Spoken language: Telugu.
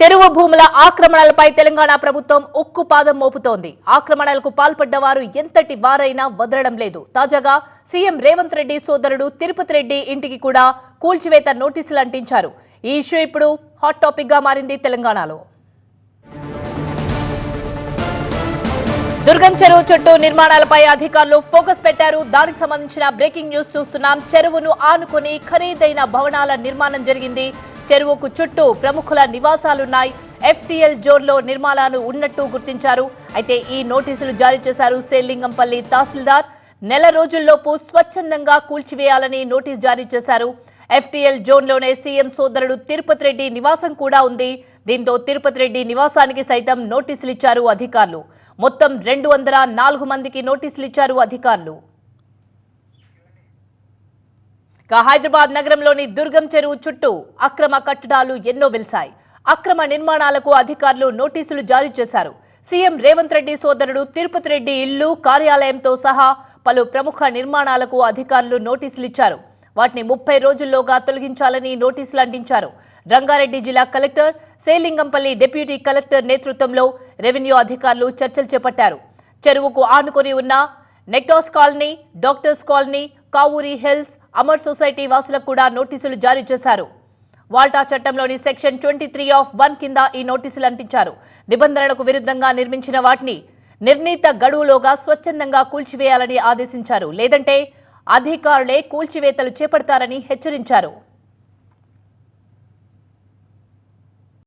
చెరువు భూముల ఆక్రమణలపై తెలంగాణ ప్రభుత్వం ఉక్కు పాదం మోపుతోంది. ఆక్రమణలకు పాల్పడ్డ వారు ఎంతటి వారైనా వదలడం లేదు. తాజాగా సీఎం రేవంత్ రెడ్డి సోదరుడు తిరుపతి రెడ్డి ఇంటికి కూడా కూల్చివేత నోటీసులు అంటించారు. ఈ ఇష్యూ ఇప్పుడు హాట్ టాపిక్గా మారింది తెలంగాణలో. దుర్గం చెరువు చుట్టూ నిర్మాణాలపై అధికారులు ఫోకస్ పెట్టారు. దానికి సంబంధించిన బ్రేకింగ్ న్యూస్ చూస్తున్నాం. చెరువును ఆనుకుని ఖరీదైన భవనాల నిర్మాణం జరిగింది. చెరువుకు చుట్టూ ప్రముఖుల నివాసాలున్నాయి. ఎఫ్టీఎల్ జోన్లో నిర్మాణాలు ఉన్నట్టు గుర్తించారు. అయితే ఈ నోటీసులు జారీ చేశారు సేలింగంపల్లి తహసీల్దార్. నెల రోజుల్లోపు స్వచ్ఛందంగా కూల్చివేయాలని నోటీస్ జారీ చేశారు. ఎఫ్టీఎల్ జోన్లోనే సీఎం సోదరుడు తిరుపతి రెడ్డి నివాసం కూడా ఉంది. దీంతో తిరుపతి రెడ్డి నివాసానికి సైతం నోటీసులు ఇచ్చారు అధికారులు. మొత్తం రెండు వందల నాలుగు మందికి నోటీసులు ఇచ్చారు అధికారులు. ఇక హైదరాబాద్ నగరంలోని దుర్గం చెరువు చుట్టూ అక్రమ కట్టడాలు ఎన్నో వెలిశాయి. అక్రమ నిర్మాణాలకు అధికారులు నోటీసులు జారీ చేశారు. సీఎం రేవంత్ రెడ్డి సోదరుడు తిరుపతి రెడ్డి ఇల్లు కార్యాలయంతో సహా పలు ప్రముఖ నిర్మాణాలకు అధికారులు నోటీసులు ఇచ్చారు. వాటిని ముప్పై రోజుల్లోగా తొలగించాలని నోటీసులు అందించారు. రంగారెడ్డి జిల్లా కలెక్టర్ సేలింగంపల్లి డిప్యూటీ కలెక్టర్ నేతృత్వంలో రెవెన్యూ అధికారులు చర్చలు చేపట్టారు. చెరువుకు ఆనుకొని ఉన్న నెక్టాస్ colony doctors colony Kavuri hills Amar society వాసులకు కూడా నోటీసులు జారీ చేశారు. వాల్టా చట్టంలోని section twenty three of one కింద ఈ నోటీసులు అంటించారు. నిబంధనలకు విరుద్ధంగా నిర్మించిన వాటిని నిర్ణీత గడువులోగా స్వచ్ఛందంగా కూల్చివేయాలని ఆదేశించారు. లేదంటే అధికారులే కూల్చివేతలు చేపడతారని హెచ్చరించారు.